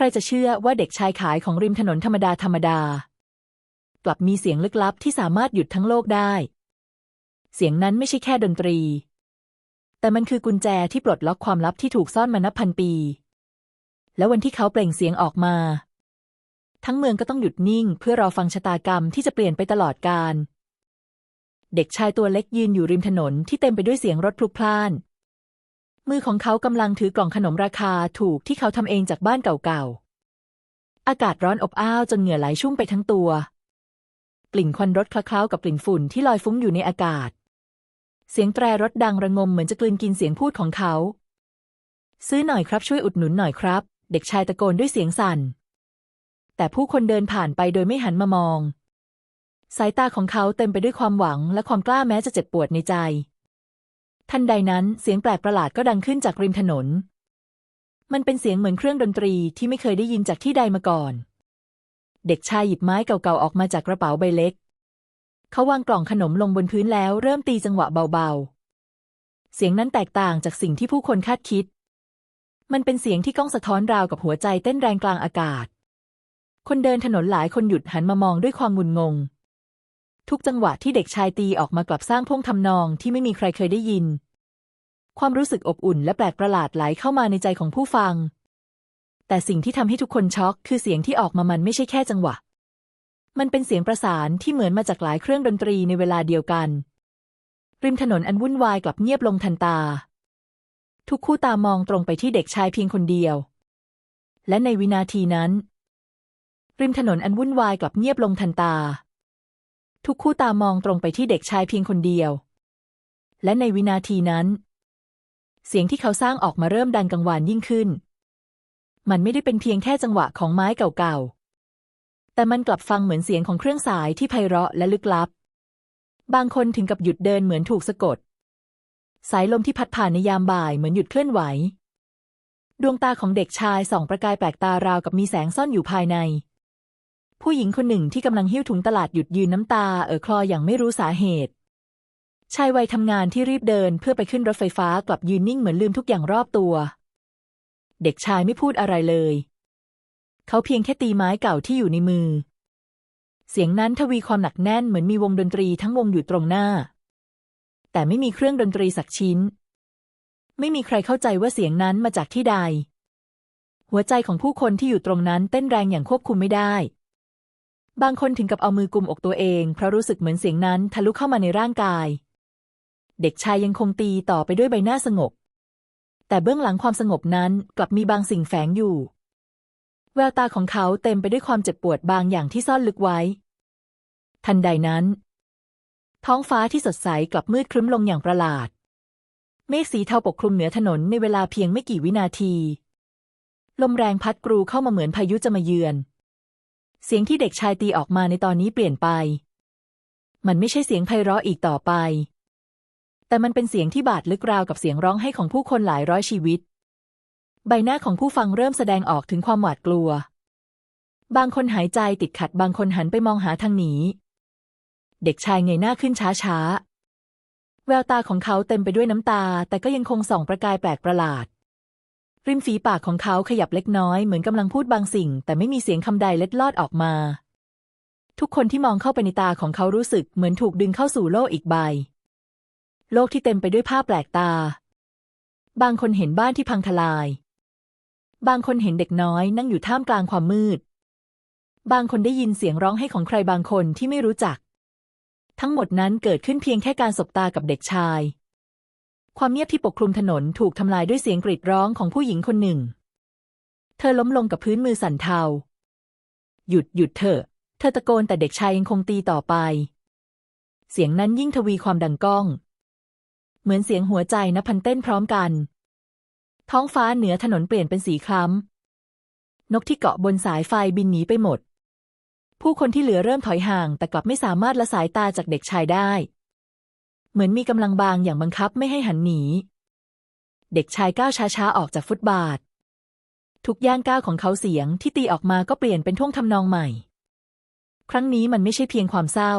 ใครจะเชื่อว่าเด็กชายขายของริมถนนธรรมดาธรรมดา กลับมีเสียงลึกลับที่สามารถหยุดทั้งโลกได้ เสียงนั้นไม่ใช่แค่ดนตรี แต่มันคือกุญแจที่ปลดล็อกความลับที่ถูกซ่อนมานับพันปี แล้ววันที่เขาเปล่งเสียงออกมา ทั้งเมืองก็ต้องหยุดนิ่ง เพื่อรอฟังชะตากรรมที่จะเปลี่ยนไปตลอดกาลเด็กชายตัวเล็กยืนอยู่ริมถนนที่เต็มไปด้วยเสียงรถพลุกพล่าน มือของเขากำลังถือกล่องขนมราคาถูกที่เขาทำเองจากบ้านเก่าๆ อากาศร้อนอบอ้าวจนเหงื่อไหลชุ่มไปทั้งตัว กลิ่นควันรถคละคล้ากับกลิ่นฝุ่นที่ลอยฟุ้งอยู่ในอากาศ เสียงแตรรถดังระงมเหมือนจะกลืนกินเสียงพูดของเขา ซื้อหน่อยครับช่วยอุดหนุนหน่อยครับ เด็กชายตะโกนด้วยเสียงสั่น แต่ผู้คนเดินผ่านไปโดยไม่หันมามอง สายตาของเขาเต็มไปด้วยความหวังและความกล้าแม้จะเจ็บปวดในใจ ทันใดนั้นเสียงแปลกประหลาดก็ดังขึ้นจากริมถนน มันเป็นเสียงเหมือนเครื่องดนตรีที่ไม่เคยได้ยินจากที่ใดมาก่อน เด็กชายหยิบไม้เก่าๆออกมาจากกระเป๋าใบเล็ก เขาวางกล่องขนมลงบนพื้นแล้วเริ่มตีจังหวะเบาๆ เสียงนั้นแตกต่างจากสิ่งที่ผู้คนคาดคิด มันเป็นเสียงที่ก้องสะท้อนราวกับหัวใจเต้นแรงกลางอากาศ คนเดินถนนหลายคนหยุดหันมามองด้วยความงุนงง ทุกจังหวะที่เด็กชายตีออกมากลับสร้างพงทำนองที่ไม่มีใครเคยได้ยิน ความรู้สึกอบอุ่นและแปลกประหลาดไหลเข้ามาในใจของผู้ฟัง แต่สิ่งที่ทำให้ทุกคนช็อก คือเสียงที่ออกมามันไม่ใช่แค่จังหวะ มันเป็นเสียงประสานที่เหมือนมาจากหลายเครื่องดนตรีในเวลาเดียวกัน ริมถนนอันวุ่นวายกลับเงียบลงทันตา ทุกคู่ตามองตรงไปที่เด็กชายเพียงคนเดียว และในวินาทีนั้น ริมถนนอันวุ่นวายกลับเงียบลงทันตา ทุกคู่ตามองตรงไปที่เด็กชายเพียงคนเดียว และในวินาทีนั้น เสียงที่เขาสร้างออกมาเริ่มดังกังวานยิ่งขึ้น มันไม่ได้เป็นเพียงแค่จังหวะของไม้เก่าๆ แต่มันกลับฟังเหมือนเสียงของเครื่องสายที่ไพเราะและลึกลับ บางคนถึงกับหยุดเดินเหมือนถูกสะกด สายลมที่พัดผ่านในยามบ่ายเหมือนหยุดเคลื่อนไหว ดวงตาของเด็กชายส่องประกายแปลกตาราวกับมีแสงซ่อนอยู่ภายใน ผู้หญิงคนหนึ่งที่กำลังหิ้วถุงตลาดหยุดยืนน้ำตาเอ่อคลออย่างไม่รู้สาเหตุ ชายวัยทำงานที่รีบเดินเพื่อไปขึ้นรถไฟฟ้ากลับยืนนิ่งเหมือนลืมทุกอย่างรอบตัว เด็กชายไม่พูดอะไรเลย เขาเพียงแค่ตีไม้เก่าที่อยู่ในมือ เสียงนั้นทวีความหนักแน่นเหมือนมีวงดนตรีทั้งวงอยู่ตรงหน้า แต่ไม่มีเครื่องดนตรีสักชิ้น ไม่มีใครเข้าใจว่าเสียงนั้นมาจากที่ใด หัวใจของผู้คนที่อยู่ตรงนั้นเต้นแรงอย่างควบคุมไม่ได้ บางคนถึงกับเอามือกุมอกตัวเอง เพราะรู้สึกเหมือนเสียงนั้นทะลุเข้ามาในร่างกาย เด็กชายยังคงตีต่อไปด้วยใบหน้าสงบ แต่เบื้องหลังความสงบนั้นกลับมีบางสิ่งแฝงอยู่ แววตาของเขาเต็มไปด้วยความเจ็บปวดบางอย่างที่ซ่อนลึกไว้ ทันใดนั้น ท้องฟ้าที่สดใสกลับมืดครึ้มลงอย่างประหลาด เมฆสีเทาปกคลุมเหนือถนนในเวลาเพียงไม่กี่วินาที ลมแรงพัดกรูเข้ามาเหมือนพายุจะมาเยือน เสียงที่เด็กชายตีออกมาในตอนนี้เปลี่ยนไป มันไม่ใช่เสียงไพเราะอีกต่อไป แต่มันเป็นเสียงที่บาดลึกราวกับเสียงร้องไห้ของผู้คนหลายร้อยชีวิต ใบหน้าของผู้ฟังเริ่มแสดงออกถึงความหวาดกลัว บางคนหายใจติดขัดบางคนหันไปมองหาทางหนีเด็กชายเงยหน้าขึ้นช้าๆ แววตาของเขาเต็มไปด้วยน้ำตา แต่ก็ยังคงส่องประกายแปลกประหลาด ริมฝีปากของเขาขยับเล็กน้อยเหมือนกำลังพูดบางสิ่ง แต่ไม่มีเสียงคำใดเล็ดลอดออกมา ทุกคนที่มองเข้าไปในตาของเขารู้สึกเหมือนถูกดึงเข้าสู่โลกอีกใบ โลกที่เต็มไปด้วยภาพแปลกตา บางคนเห็นบ้านที่พังทลาย บางคนเห็นเด็กน้อยนั่งอยู่ท่ามกลางความมืด บางคนได้ยินเสียงร้องไห้ของใครบางคนที่ไม่รู้จัก ทั้งหมดนั้นเกิดขึ้นเพียงแค่การสบตากับเด็กชาย ความเงียบที่ปกคลุมถนนถูกทำลายด้วยเสียงกรีดร้องของผู้หญิงคนหนึ่ง เธอล้มลงกับพื้นมือสั่นเทา หยุดหยุดเถอะ เธอตะโกนแต่เด็กชายยังคงตีต่อไป เสียงนั้นยิ่งทวีความดังก้อง เหมือนเสียงหัวใจนับพันเต้นพร้อมกัน ท้องฟ้าเหนือถนนเปลี่ยนเป็นสีคล้ำ นกที่เกาะบนสายไฟบินหนีไปหมด ผู้คนที่เหลือเริ่มถอยห่าง แต่กลับไม่สามารถละสายตาจากเด็กชายได้ เหมือนมีกำลังบางอย่างบังคับไม่ให้หันหนี เด็กชายก้าวช้าๆ ออกจากฟุตบาท ทุกย่างก้าวของเขาเสียงที่ตีออกมาก็เปลี่ยนเป็นท่วงทำนองใหม่ ครั้งนี้มันไม่ใช่เพียงความเศร้า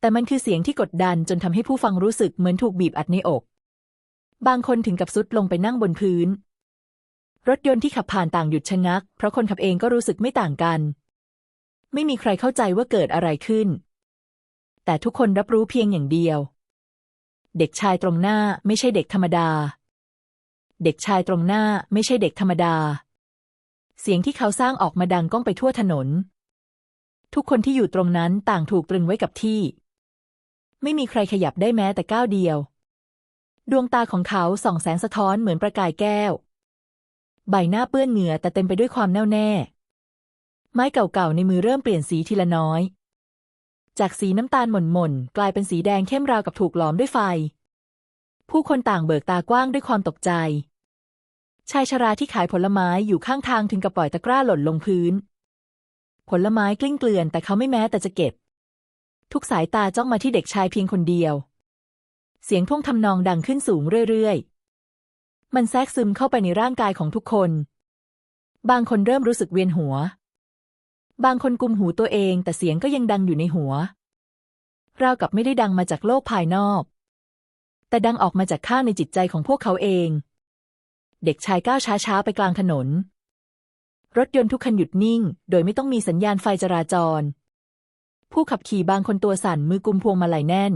แต่มันคือเสียงที่กดดันจนทำให้ผู้ฟังรู้สึกเหมือนถูกบีบอัดในอก บางคนถึงกับซุดลงไปนั่งบนพื้น รถยนต์ที่ขับผ่านต่างหยุดชะงัก เพราะคนขับเองก็รู้สึกไม่ต่างกัน ไม่มีใครเข้าใจว่าเกิดอะไรขึ้น แต่ทุกคนรับรู้เพียงอย่างเดียว เด็กชายตรงหน้าไม่ใช่เด็กธรรมดา เด็กชายตรงหน้าไม่ใช่เด็กธรรมดา เสียงที่เขาสร้างออกมาดังก้องไปทั่วถนน ทุกคนที่อยู่ตรงนั้นต่างถูกตรึงไว้กับที่ ไม่มีใครขยับได้แม้แต่ก้าวเดียว ดวงตาของเขาส่องแสงสะท้อนเหมือนประกายแก้ว ใบหน้าเปื้อนเหงื่อแต่เต็มไปด้วยความแน่วแน่ไม้เก่าๆในมือเริ่มเปลี่ยนสีทีละน้อย จากสีน้ำตาลหม่นๆ กลายเป็นสีแดงเข้มราวกับถูกหลอมด้วยไฟ ผู้คนต่างเบิกตากว้างด้วยความตกใจ ชายชราที่ขายผลไม้อยู่ข้างทางถึงกับปล่อยตะกร้าหล่นลงพื้น ผลไม้กลิ้งเกลื่อนแต่เขาไม่แม้แต่จะเก็บ ทุกสายตาจ้องมาที่เด็กชายเพียงคนเดียว เสียงท่วงทำนองดังขึ้นสูงเรื่อยๆ มันแทรกซึมเข้าไปในร่างกายของทุกคน บางคนเริ่มรู้สึกเวียนหัว บางคนกุมหูตัวเองแต่เสียงก็ยังดังอยู่ในหัว ราวกับไม่ได้ดังมาจากโลกภายนอก แต่ดังออกมาจากข้างในจิตใจของพวกเขาเอง เด็กชายก้าวช้าๆไปกลางถนน รถยนต์ทุกคันหยุดนิ่ง โดยไม่ต้องมีสัญญาณไฟจราจร ผู้ขับขี่บางคนตัวสั่นมือกุมพวงมาลัยแน่น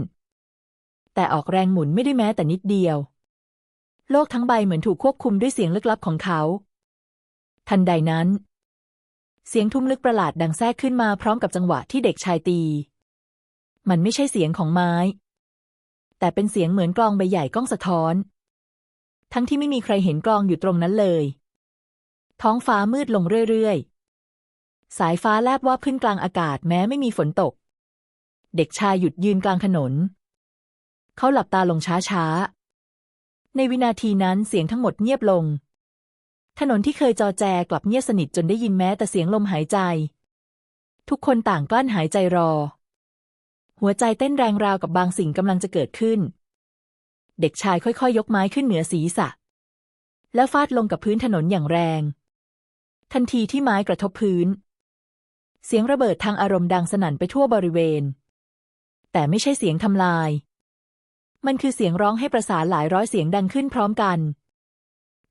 แต่ออกแรงหมุนไม่ได้แม้แต่นิดเดียว โลกทั้งใบเหมือนถูกควบคุมด้วยเสียงลึกลับของเขา ทันใดนั้น เสียงทุ้มลึกประหลาดดังแทรกขึ้นมาพร้อมกับจังหวะที่เด็กชายตี มันไม่ใช่เสียงของไม้ แต่เป็นเสียงเหมือนกลองใบใหญ่ก้องสะท้อน ทั้งที่ไม่มีใครเห็นกลองอยู่ตรงนั้นเลย ท้องฟ้ามืดลงเรื่อยๆ สายฟ้าแลบว่าขึ้นกลางอากาศแม้ไม่มีฝนตก เด็กชายหยุดยืนกลางถนน เขาหลับตาลงช้าๆ ในวินาทีนั้นเสียงทั้งหมดเงียบลง ถนนที่เคยจอแจกลับเงียบสนิทจนได้ยินแม้แต่เสียงลมหายใจ ทุกคนต่างกลั้นหายใจรอ หัวใจเต้นแรงราวกับบางสิ่งกำลังจะเกิดขึ้น เด็กชายค่อยๆยยกไม้ขึ้นเหนือศีรษะ แล้วฟาดลงกับพื้นถนนอย่างแรง ทันทีที่ไม้กระทบพื้น เสียงระเบิดทางอารมณ์ดังสนั่นไปทั่วบริเวณ แต่ไม่ใช่เสียงทำลาย มันคือเสียงร้องให้ประสานหลายร้อยเสียงดังขึ้นพร้อมกัน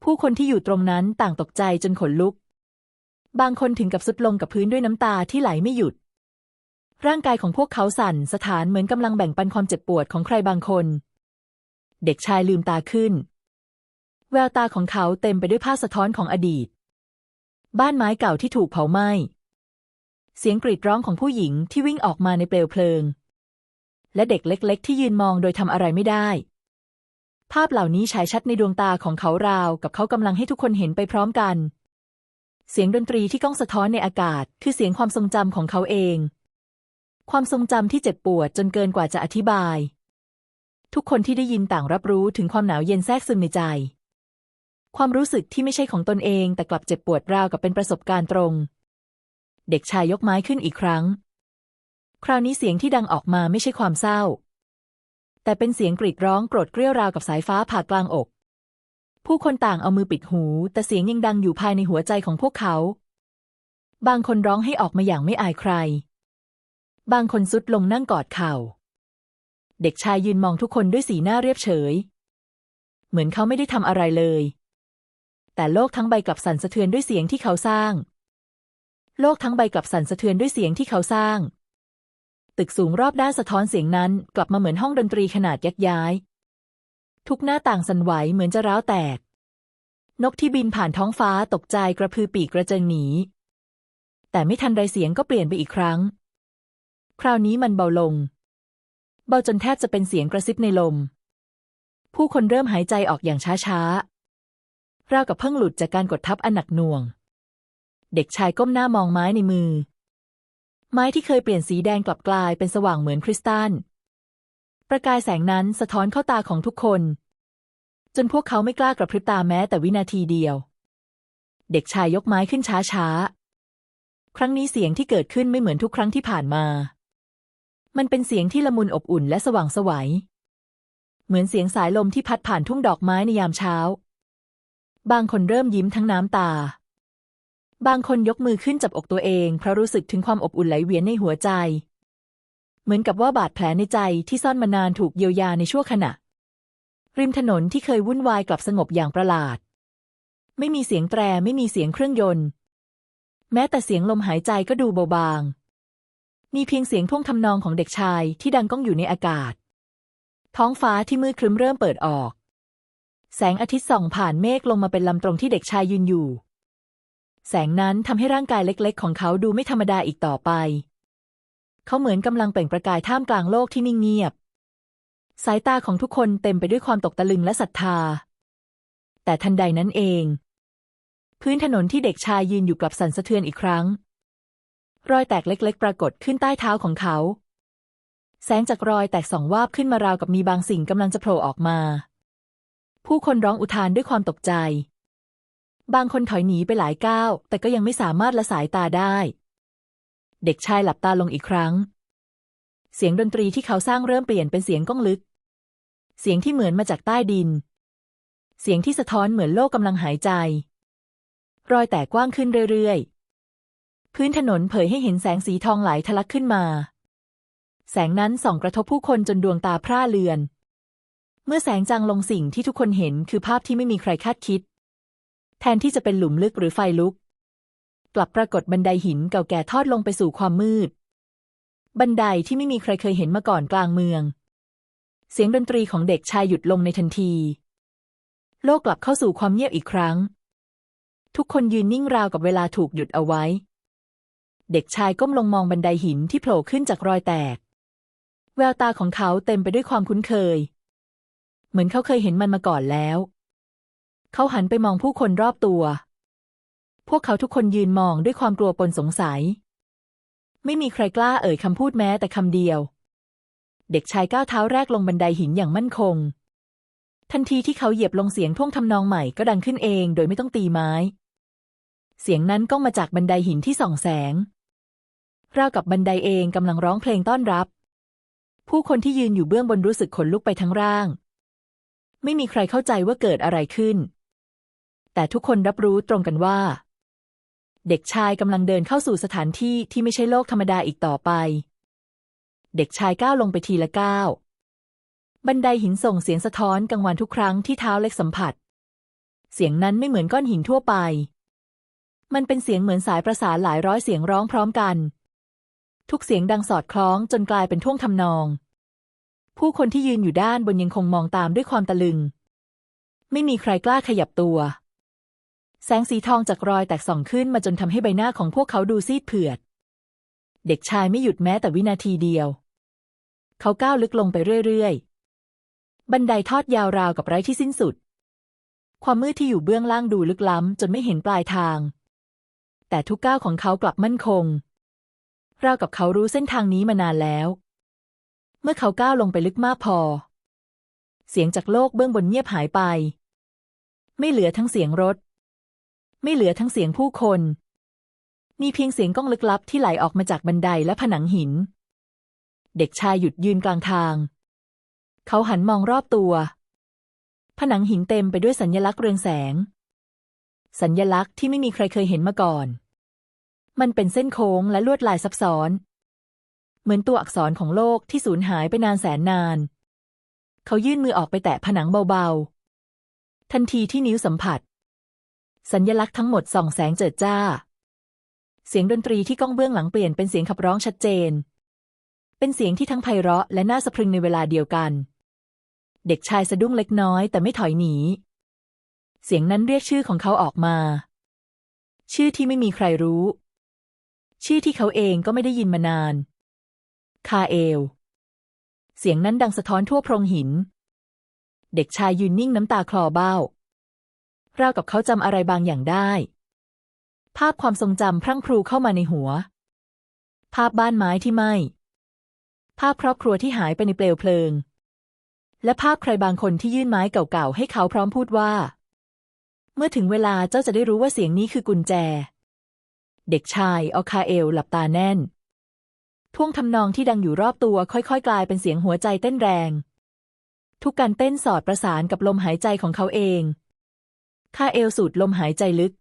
ผู้คนที่อยู่ตรงนั้นต่างตกใจจนขนลุก บางคนถึงกับสุดลงกับพื้นด้วยน้ำตาที่ไหลไม่หยุด ร่างกายของพวกเขาสั่นสถานเหมือนกำลังแบ่งปันความเจ็บปวดของใครบางคน เด็กชายลืมตาขึ้น แววตาของเขาเต็มไปด้วยภาพสะท้อนของอดีต บ้านไม้เก่าที่ถูกเผาไหม้ เสียงกรีดร้องของผู้หญิงที่วิ่งออกมาในเปลวเพลิง และเด็กเล็ก ๆ ที่ยืนมองโดยทำอะไรไม่ได้ ภาพเหล่านี้ฉายชัดในดวงตาของเขาราว กับเขากำลังให้ทุกคนเห็นไปพร้อมกัน เสียงดนตรีที่ก้องสะท้อนในอากาศ คือเสียงความทรงจำของเขาเอง ความทรงจำที่เจ็บปวดจนเกินกว่าจะอธิบาย ทุกคนที่ได้ยินต่างรับรู้ถึงความหนาวเย็นแทรกซึมในใจ ความรู้สึกที่ไม่ใช่ของตนเอง แต่กลับเจ็บปวดราวกับเป็นประสบการณ์ตรง เด็กชายยกไม้ขึ้นอีกครั้ง คราวนี้เสียงที่ดังออกมาไม่ใช่ความเศร้า แต่เป็นเสียงกรีดร้องโกรธเกรี้ยวราวกับสายฟ้าผ่ากลางอก ผู้คนต่างเอามือปิดหู แต่เสียงยังดังอยู่ภายในหัวใจของพวกเขา บางคนร้องให้ออกมาอย่างไม่อายใคร บางคนซุดลงนั่งกอดเข่า เด็กชายยืนมองทุกคนด้วยสีหน้าเรียบเฉย เหมือนเขาไม่ได้ทำอะไรเลย แต่โลกทั้งใบกลับสั่นสะเทือนด้วยเสียงที่เขาสร้าง โลกทั้งใบกลับสั่นสะเทือนด้วยเสียงที่เขาสร้าง ตึกสูงรอบด้านสะท้อนเสียงนั้น กลับมาเหมือนห้องดนตรีขนาดยักย้าย ทุกหน้าต่างสั่นไหวเหมือนจะร้าวแตก นกที่บินผ่านท้องฟ้าตกใจกระพือปีกกระเจิงหนี แต่ไม่ทันไรเสียงก็เปลี่ยนไปอีกครั้ง คราวนี้มันเบาลง เบาจนแทบจะเป็นเสียงกระซิบในลม ผู้คนเริ่มหายใจออกอย่างช้าๆราวกับเพิ่งหลุดจากการกดทับอันหนักหน่วง เด็กชายก้มหน้ามองไม้ในมือ ไม้ที่เคยเปลี่ยนสีแดงกลับกลายเป็นสว่างเหมือนคริสตัล ประกายแสงนั้นสะท้อนเข้าตาของทุกคน จนพวกเขาไม่กล้ากระพริบตาแม้แต่วินาทีเดียว เด็กชายยกไม้ขึ้นช้าๆ ครั้งนี้เสียงที่เกิดขึ้นไม่เหมือนทุกครั้งที่ผ่านมา มันเป็นเสียงที่ละมุนอบอุ่นและสว่างสวัย เหมือนเสียงสายลมที่พัดผ่านทุ่งดอกไม้ในยามเช้า บางคนเริ่มยิ้มทั้งน้ำตา บางคนยกมือขึ้นจับอกตัวเองเพราะรู้สึกถึงความอบอุ่นไหลเวียนในหัวใจ เหมือนกับว่าบาดแผลในใจที่ซ่อนมานานถูกเยียวยาในชั่วขณะ ริมถนนที่เคยวุ่นวายกลับสงบอย่างประหลาด ไม่มีเสียงแตรไม่มีเสียงเครื่องยนต์ แม้แต่เสียงลมหายใจก็ดูเบาบาง มีเพียงเสียงท่วงทำนองของเด็กชายที่ดังก้องอยู่ในอากาศ ท้องฟ้าที่มืดครึ้มเริ่มเปิดออก แสงอาทิตย์ส่องผ่านเมฆลงมาเป็นลำตรงที่เด็กชายยืนอยู่ แสงนั้นทำให้ร่างกายเล็ก ๆ ของเขาดูไม่ธรรมดาอีกต่อไป เขาเหมือนกำลังเปล่งประกายท่ามกลางโลกที่นิ่งเงียบ สายตาของทุกคนเต็มไปด้วยความตกตะลึงและศรัทธา แต่ทันใดนั้นเอง พื้นถนนที่เด็กชายยืนอยู่กลับสั่นสะเทือนอีกครั้ง รอยแตกเล็ก ๆ ปรากฏขึ้นใต้เท้าของเขา แสงจากรอยแตกส่องวาบขึ้นมาราวกับมีบางสิ่งกำลังจะโผล่ออกมา ผู้คนร้องอุทานด้วยความตกใจ บางคนถอยหนีไปหลายก้าว แต่ก็ยังไม่สามารถละสายตาได้ เด็กชายหลับตาลงอีกครั้ง เสียงดนตรีที่เขาสร้างเริ่มเปลี่ยนเป็นเสียงก้องลึก เสียงที่เหมือนมาจากใต้ดิน เสียงที่สะท้อนเหมือนโลกกำลังหายใจ รอยแตกกว้างขึ้นเรื่อยๆ พื้นถนนเผยให้เห็นแสงสีทองไหลทะลักขึ้นมา แสงนั้นส่องกระทบผู้คนจนดวงตาพร่าเลือน เมื่อแสงจางลงสิ่งที่ทุกคนเห็นคือภาพที่ไม่มีใครคาดคิด แทนที่จะเป็นหลุมลึกหรือไฟลุก กลับปรากฏบันไดหินเก่าแก่ทอดลงไปสู่ความมืด บันไดที่ไม่มีใครเคยเห็นมาก่อนกลางเมือง เสียงดนตรีของเด็กชายหยุดลงในทันที โลกกลับเข้าสู่ความเงียบอีกครั้ง ทุกคนยืนนิ่งราวกับเวลาถูกหยุดเอาไว้ เด็กชายก้มลงมองบันไดหินที่โผล่ขึ้นจากรอยแตก แววตาของเขาเต็มไปด้วยความคุ้นเคย เหมือนเขาเคยเห็นมันมาก่อนแล้ว เขาหันไปมองผู้คนรอบตัว พวกเขาทุกคนยืนมองด้วยความกลัวปนสงสัย ไม่มีใครกล้าเอ่ยคำพูดแม้แต่คำเดียว เด็กชายก้าวเท้าแรกลงบันไดหินอย่างมั่นคง ทันทีที่เขาเหยียบลงเสียงท่วงทำนองใหม่ก็ดังขึ้นเองโดยไม่ต้องตีไม้ เสียงนั้นก้องมาจากบันไดหินที่ส่องแสงราวกับบันไดเองกำลังร้องเพลงต้อนรับ ผู้คนที่ยืนอยู่เบื้องบนรู้สึกขนลุกไปทั้งร่าง ไม่มีใครเข้าใจว่าเกิดอะไรขึ้น แต่ทุกคนรับรู้ตรงกันว่า เด็กชายกำลังเดินเข้าสู่สถานที่ที่ไม่ใช่โลกธรรมดาอีกต่อไป เด็กชายก้าวลงไปทีละก้าวบันไดหินส่งเสียงสะท้อนกังวานทุกครั้งที่เท้าเล็กสัมผัส เสียงนั้นไม่เหมือนก้อนหินทั่วไป มันเป็นเสียงเหมือนสายประสานหลายร้อยเสียงร้องพร้อมกัน ทุกเสียงดังสอดคล้องจนกลายเป็นท่วงทำนอง ผู้คนที่ยืนอยู่ด้านบนยังคงมองตามด้วยความตะลึง ไม่มีใครกล้าขยับตัว แสงสีทองจากรอยแตกส่องขึ้นมาจนทำให้ใบหน้าของพวกเขาดูซีดเผือด เด็กชายไม่หยุดแม้แต่วินาทีเดียว เขาก้าวลึกลงไปเรื่อยๆ บันไดทอดยาวราวกับไร้ที่สิ้นสุด ความมืดที่อยู่เบื้องล่างดูลึกล้ำจนไม่เห็นปลายทาง แต่ทุกก้าวของเขากลับมั่นคง ราวกับเขารู้เส้นทางนี้มานานแล้ว เมื่อเขาก้าวลงไปลึกมากพอ เสียงจากโลกเบื้องบนเงียบหายไป ไม่เหลือทั้งเสียงรถ ไม่เหลือทั้งเสียงผู้คน มีเพียงเสียงก้องลึกลับที่ไหลออกมาจากบันไดและผนังหิน เด็กชายหยุดยืนกลางทาง เขาหันมองรอบตัว ผนังหินเต็มไปด้วยสัญญลักษณ์เรืองแสง สัญญลักษณ์ที่ไม่มีใครเคยเห็นมาก่อน มันเป็นเส้นโค้งและลวดลายซับซ้อน เหมือนตัวอักษรของโลกที่สูญหายไปนานแสนนาน เขายื่นมือออกไปแตะผนังเบาๆทันทีที่นิ้วสัมผัส สัญญลักษณ์ทั้งหมดส่องแสงเจิดจ้า เสียงดนตรีที่ก้องเบื้องหลังเปลี่ยนเป็นเสียงขับร้องชัดเจน เป็นเสียงที่ทั้งไพเราะและน่าสะพรึงในเวลาเดียวกัน เด็กชายสะดุ้งเล็กน้อยแต่ไม่ถอยหนี เสียงนั้นเรียกชื่อของเขาออกมา ชื่อที่ไม่มีใครรู้ ชื่อที่เขาเองก็ไม่ได้ยินมานาน คาเอล เสียงนั้นดังสะท้อนทั่วโพรงหิน เด็กชายยืนนิ่งน้ำตาคลอเบ้า ราวกับเขาจำอะไรบางอย่างได้ ภาพความทรงจำพรั่งพรูเข้ามาในหัว ภาพบ้านไม้ที่ไหม้ภาพครอบครัวที่หายไปในเปลวเพลิง และภาพใครบางคนที่ยื่นไม้เก่าๆให้เขาพร้อมพูดว่า เมื่อถึงเวลาเจ้าจะได้รู้ว่าเสียงนี้คือกุญแจ เด็กชายออคาเอลหลับตาแน่นท่วงทำนองที่ดังอยู่รอบตัวค่อยๆ กลายเป็นเสียงหัวใจเต้นแรง ทุกการเต้นสอดประสานกับลมหายใจของเขาเอง คาเอลสูดลมหายใจลึก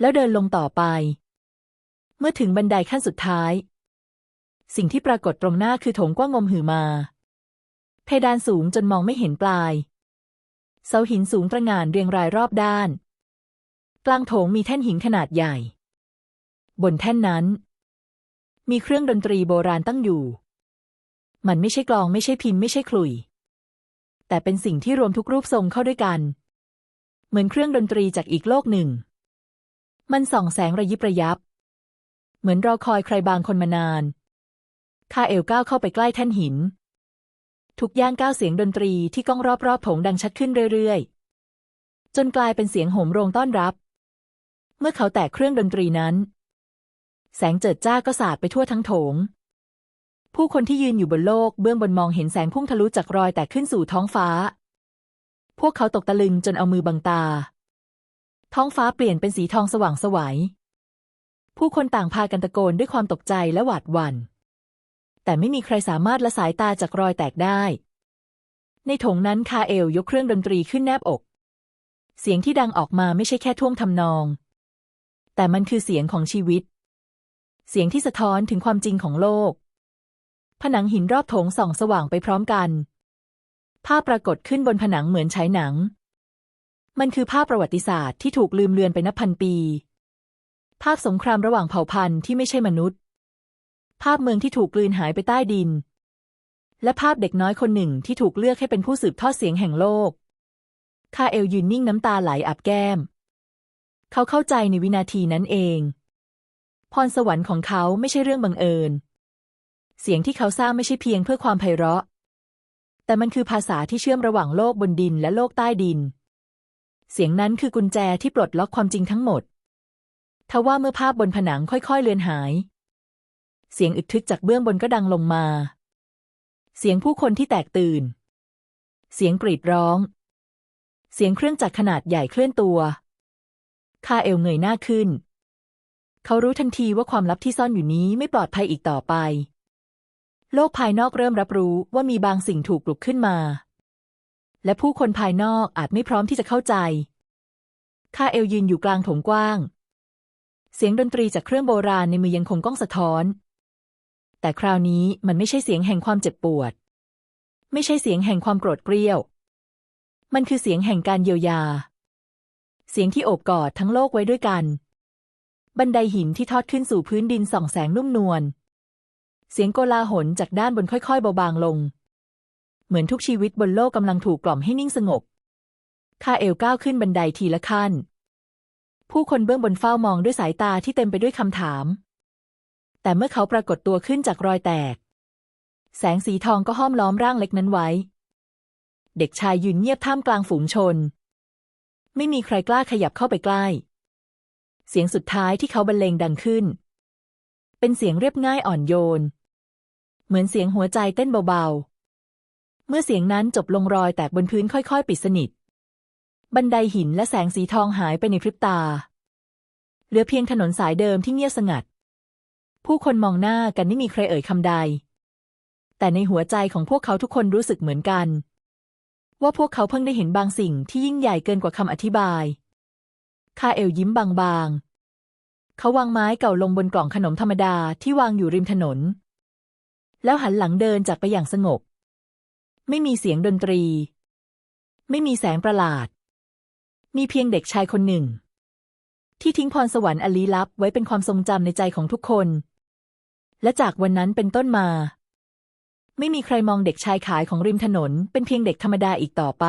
แล้วเดินลงต่อไป เมื่อถึงบันไดขั้นสุดท้าย สิ่งที่ปรากฏตรงหน้าคือโถงกว้างงมหือมา เพดานสูงจนมองไม่เห็นปลาย เสาหินสูงตระหง่านเรียงรายรอบด้าน กลางโถงมีแท่นหินขนาดใหญ่ บนแท่นนั้น มีเครื่องดนตรีโบราณตั้งอยู่ มันไม่ใช่กลองไม่ใช่พินไม่ใช่ขลุ่ยแต่เป็นสิ่งที่รวมทุกรูปทรงเข้าด้วยกัน เหมือนเครื่องดนตรีจากอีกโลกหนึ่ง มันส่องแสงระยิบระยับ เหมือนรอคอยใครบางคนมานาน คาเอลก้าวเข้าไปใกล้แท่นหิน ทุกย่างก้าวเสียงดนตรีที่ก้องรอบๆโถงดังชัดขึ้นเรื่อยๆ จนกลายเป็นเสียงโหมโรงต้อนรับ เมื่อเขาแตะเครื่องดนตรีนั้น แสงเจิดจ้าก็สาดไปทั่วทั้งโถง ผู้คนที่ยืนอยู่บนโลกเบื้องบนมองเห็นแสงพุ่งทะลุจากรอยแตกขึ้นสู่ท้องฟ้า พวกเขาตกตะลึงจนเอามือบังตา ท้องฟ้าเปลี่ยนเป็นสีทองสว่างสวัย ผู้คนต่างพากันตะโกนด้วยความตกใจและหวาดหวัน่น แต่ไม่มีใครสามารถละสายตาจากรอยแตกได้ ในถงนั้นคาเอลยกเครื่องดนตรีขึ้นแนบอก เสียงที่ดังออกมาไม่ใช่แค่ท่วงทำนอง แต่มันคือเสียงของชีวิต เสียงที่สะท้อนถึงความจริงของโลก ผนังหินรอบโถงส่องสว่างไปพร้อมกัน ภาพปรากฏขึ้นบนผนังเหมือนฉายหนัง มันคือภาพประวัติศาสตร์ที่ถูกลืมเลือนไปนับพันปี ภาพสงครามระหว่างเผ่าพันธุ์ที่ไม่ใช่มนุษย์ ภาพเมืองที่ถูกกลืนหายไปใต้ดิน และภาพเด็กน้อยคนหนึ่งที่ถูกเลือกให้เป็นผู้สืบทอดเสียงแห่งโลก คาเอลยืนนิ่งน้ำตาไหลอาบแก้ม เขาเข้าใจในวินาทีนั้นเอง พรสวรรค์ของเขาไม่ใช่เรื่องบังเอิญ เสียงที่เขาสร้างไม่ใช่เพียงเพื่อความไพเราะ แต่มันคือภาษาที่เชื่อมระหว่างโลกบนดินและโลกใต้ดิน เสียงนั้นคือกุญแจที่ปลดล็อกความจริงทั้งหมด ทว่าเมื่อภาพบนผนังค่อยๆเลือนหาย เสียงอึดทึกจากเบื้องบนก็ดังลงมา เสียงผู้คนที่แตกตื่น เสียงกรีดร้อง เสียงเครื่องจักรขนาดใหญ่เคลื่อนตัว คาเอลเงยหน้าขึ้น เขารู้ทันทีว่าความลับที่ซ่อนอยู่นี้ไม่ปลอดภัยอีกต่อไป โลกภายนอกเริ่มรับรู้ว่ามีบางสิ่งถูกปลุกขึ้นมา และผู้คนภายนอกอาจไม่พร้อมที่จะเข้าใจ คาเอลยืนอยู่กลางถงกว้าง เสียงดนตรีจากเครื่องโบราณในมือยังคงก้องสะท้อน แต่คราวนี้มันไม่ใช่เสียงแห่งความเจ็บปวด ไม่ใช่เสียงแห่งความโกรธเกรี้ยว มันคือเสียงแห่งการเยียวยา เสียงที่โอบกอดทั้งโลกไว้ด้วยกัน บันไดหินที่ทอดขึ้นสู่พื้นดินส่องแสงนุ่มนวล เสียงโกลาหลจากด้านบนค่อยๆเบาบางลง เหมือนทุกชีวิตบนโลกกำลังถูกกล่อมให้นิ่งสงบคาเอลก้าวขึ้นบันไดทีละขั้น ผู้คนเบื้องบนเฝ้ามองด้วยสายตาที่เต็มไปด้วยคำถาม แต่เมื่อเขาปรากฏตัวขึ้นจากรอยแตก แสงสีทองก็ห้อมล้อมร่างเล็กนั้นไว้ เด็กชายยืนเงียบท่ามกลางฝูงชน ไม่มีใครกล้าขยับเข้าไปใกล้ เสียงสุดท้ายที่เขาบรรเลงดังขึ้น เป็นเสียงเรียบง่ายอ่อนโยน เหมือนเสียงหัวใจเต้นเบาๆ เมื่อเสียงนั้นจบลงรอยแตกบนพื้นค่อยๆ ปิดสนิท บันไดหินและแสงสีทองหายไปในพริบตา เหลือเพียงถนนสายเดิมที่เงียบสงัด ผู้คนมองหน้ากันไม่มีใครเอ่ยคำใด แต่ในหัวใจของพวกเขาทุกคนรู้สึกเหมือนกัน ว่าพวกเขาเพิ่งได้เห็นบางสิ่งที่ยิ่งใหญ่เกินกว่าคำอธิบาย คาเอลยิ้มบางๆ เขาวางไม้เก่าลงบนกล่องขนมธรรมดาที่วางอยู่ริมถนน แล้วหันหลังเดินจากไปอย่างสงบ ไม่มีเสียงดนตรี ไม่มีแสงประหลาด มีเพียงเด็กชายคนหนึ่ง ที่ทิ้งพรสวรรค์อลีลับไว้เป็นความทรงจำในใจของทุกคน และจากวันนั้นเป็นต้นมา ไม่มีใครมองเด็กชายขายของริมถนน เป็นเพียงเด็กธรรมดาอีกต่อไป